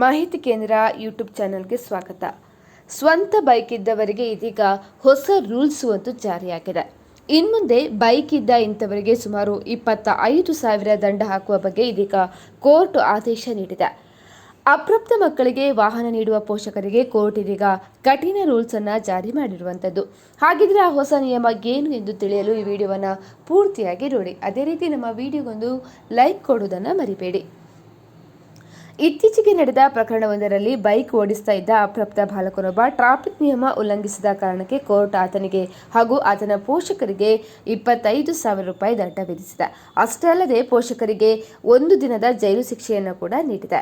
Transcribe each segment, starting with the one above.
ಮಾಹಿತಿ ಕೇಂದ್ರ ಯೂಟ್ಯೂಬ್ ಚಾನೆಲ್ಗೆ ಸ್ವಾಗತ. ಸ್ವಂತ ಬೈಕ್ ಇದ್ದವರಿಗೆ ಇದೀಗ ಹೊಸ ರೂಲ್ಸ್ ಒಂದು ಜಾರಿಯಾಗಿದೆ. ಇನ್ಮುಂದೆ ಬೈಕ್ ಇದ್ದ ಇಂಥವರಿಗೆ ಸುಮಾರು ಇಪ್ಪತ್ತ ಐದು ಸಾವಿರ ದಂಡ ಹಾಕುವ ಬಗ್ಗೆ ಇದೀಗ ಕೋರ್ಟ್ ಆದೇಶ ನೀಡಿದೆ. ಅಪ್ರಾಪ್ತ ಮಕ್ಕಳಿಗೆ ವಾಹನ ನೀಡುವ ಪೋಷಕರಿಗೆ ಕೋರ್ಟ್ ಇದೀಗ ಕಠಿಣ ರೂಲ್ಸ್ ಅನ್ನ ಜಾರಿ ಮಾಡಿರುವಂತದ್ದು ಹಾಗಿದ್ರೆ ಆ ಹೊಸ ನಿಯಮ ಏನು ಎಂದು ತಿಳಿಯಲು ಈ ವಿಡಿಯೋವನ್ನು ಪೂರ್ತಿಯಾಗಿ ನೋಡಿ. ಅದೇ ರೀತಿ ನಮ್ಮ ವಿಡಿಯೋಗೊಂದು ಲೈಕ್ ಕೊಡುವುದನ್ನು ಮರಿಬೇಡಿ. ಇತ್ತೀಚೆಗೆ ನಡೆದ ಪ್ರಕರಣವೊಂದರಲ್ಲಿ ಬೈಕ್ ಓಡಿಸ್ತಾ ಇದ್ದ ಅಪ್ರಾಪ್ತ ಬಾಲಕನೊಬ್ಬ ಟ್ರಾಫಿಕ್ ನಿಯಮ ಉಲ್ಲಂಘಿಸಿದ ಕಾರಣಕ್ಕೆ ಕೋರ್ಟ್ ಆತನಿಗೆ ಹಾಗೂ ಆತನ ಪೋಷಕರಿಗೆ ಇಪ್ಪತ್ತೈದು ಸಾವಿರ ರೂಪಾಯಿ ದಂಡ ವಿಧಿಸಿದೆ. ಅಷ್ಟೇ ಅಲ್ಲದೆ ಪೋಷಕರಿಗೆ ಒಂದು ದಿನದ ಜೈಲು ಶಿಕ್ಷೆಯನ್ನು ಕೂಡ ನೀಡಿದೆ.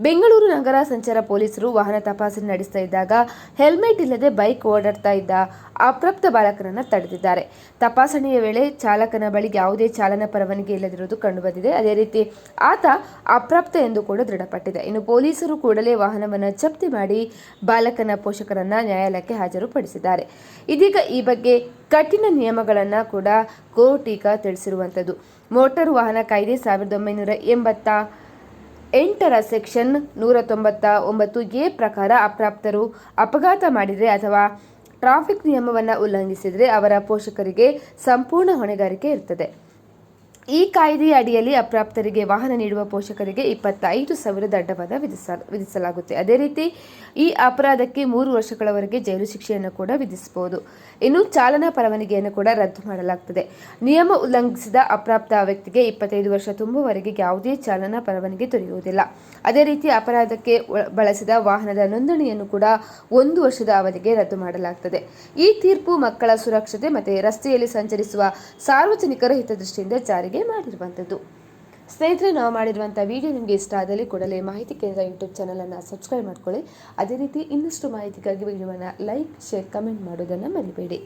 ಬೆಂಗಳೂರು ನಗರ ಸಂಚಾರ ಪೊಲೀಸರು ವಾಹನ ತಪಾಸಣೆ ನಡೆಸ್ತಾ ಇದ್ದಾಗ ಹೆಲ್ಮೆಟ್ ಇಲ್ಲದೆ ಬೈಕ್ ಓಡಾಡ್ತಾ ಇದ್ದ ಅಪ್ರಾಪ್ತ ಬಾಲಕರನ್ನು ತಡೆದಿದ್ದಾರೆ. ತಪಾಸಣೆಯ ವೇಳೆ ಚಾಲಕನ ಬಳಿ ಯಾವುದೇ ಚಾಲನಾ ಪರವಾನಗಿ ಇಲ್ಲದಿರುವುದು ಕಂಡುಬಂದಿದೆ. ಅದೇ ರೀತಿ ಆತ ಅಪ್ರಾಪ್ತ ಎಂದು ಕೂಡ ದೃಢಪಟ್ಟಿದೆ. ಇನ್ನು ಪೊಲೀಸರು ಕೂಡಲೇ ವಾಹನವನ್ನು ಜಪ್ತಿ ಮಾಡಿ ಬಾಲಕನ ಪೋಷಕರನ್ನ ನ್ಯಾಯಾಲಯಕ್ಕೆ ಹಾಜರುಪಡಿಸಿದ್ದಾರೆ. ಇದೀಗ ಈ ಬಗ್ಗೆ ಕಠಿಣ ನಿಯಮಗಳನ್ನು ಕೂಡ ಕೋರ್ಟ್ ಈಗ ತಿಳಿಸಿರುವಂಥದ್ದು ಮೋಟಾರು ವಾಹನ ಕಾಯ್ದೆ ಸಾವಿರದ ಒಂಬೈನೂರ ಎಂಬತ್ತ ಎಂಟರ ಸೆಕ್ಷನ್ ನೂರ ತೊಂಬತ್ತ ಒಂಬತ್ತು ಎ ಪ್ರಕಾರ ಅಪ್ರಾಪ್ತರು ಅಪಘಾತ ಮಾಡಿದರೆ ಅಥವಾ ಟ್ರಾಫಿಕ್ ನಿಯಮವನ್ನು ಉಲ್ಲಂಘಿಸಿದರೆ ಅವರ ಪೋಷಕರಿಗೆ ಸಂಪೂರ್ಣ ಹೊಣೆಗಾರಿಕೆ ಇರ್ತದೆ. ಈ ಕಾಯ್ದೆಯ ಅಡಿಯಲ್ಲಿ ಅಪ್ರಾಪ್ತರಿಗೆ ವಾಹನ ನೀಡುವ ಪೋಷಕರಿಗೆ ಇಪ್ಪತ್ತೈದು ಸಾವಿರ ದಂಡವನ್ನು ವಿಧಿಸ, ವಿಧಿಸಲಾಗುತ್ತೆ. ಅದೇ ರೀತಿ ಈ ಅಪರಾಧಕ್ಕೆ ಮೂರು ವರ್ಷಗಳವರೆಗೆ ಜೈಲು ಶಿಕ್ಷೆಯನ್ನು ಕೂಡ ವಿಧಿಸಬಹುದು. ಇನ್ನು ಚಾಲನಾ ಪರವಾನಗಿಯನ್ನು ಕೂಡ ರದ್ದು ಮಾಡಲಾಗ್ತದೆ. ನಿಯಮ ಉಲ್ಲಂಘಿಸಿದ ಅಪ್ರಾಪ್ತ ವ್ಯಕ್ತಿಗೆ ಇಪ್ಪತ್ತೈದು ವರ್ಷ ತುಂಬುವವರೆಗೆ ಯಾವುದೇ ಚಾಲನಾ ಪರವಾನಗಿ ದೊರೆಯುವುದಿಲ್ಲ. ಅದೇ ರೀತಿ ಅಪರಾಧಕ್ಕೆ ಬಳಸಿದ ವಾಹನದ ನೋಂದಣಿಯನ್ನು ಕೂಡ ಒಂದು ವರ್ಷದ ಅವಧಿಗೆ ರದ್ದು ಮಾಡಲಾಗ್ತದೆ. ಈ ತೀರ್ಪು ಮಕ್ಕಳ ಸುರಕ್ಷತೆ ಮತ್ತು ರಸ್ತೆಯಲ್ಲಿ ಸಂಚರಿಸುವ ಸಾರ್ವಜನಿಕರ ಹಿತದೃಷ್ಟಿಯಿಂದ ಜಾರಿಗೆ ಮಾಡಿರುವಂಥದ್ದು. ಸ್ನೇಹಿತರೆ, ನಾವು ಮಾಡಿರುವಂಥ ವಿಡಿಯೋ ನಿಮಗೆ ಇಷ್ಟ ಆದಲ್ಲಿ ಕೂಡಲೇ ಮಾಹಿತಿ ಕೇಂದ್ರ ಯೂಟ್ಯೂಬ್ ಚಾನಲನ್ನು ಸಬ್ಸ್ಕ್ರೈಬ್ ಮಾಡ್ಕೊಳ್ಳಿ. ಅದೇ ರೀತಿ ಇನ್ನಷ್ಟು ಮಾಹಿತಿಗಾಗಿ ವಿಡಿಯೋವನ್ನು ಲೈಕ್ ಶೇರ್ ಕಮೆಂಟ್ ಮಾಡೋದನ್ನು ಮರಿಬೇಡಿ.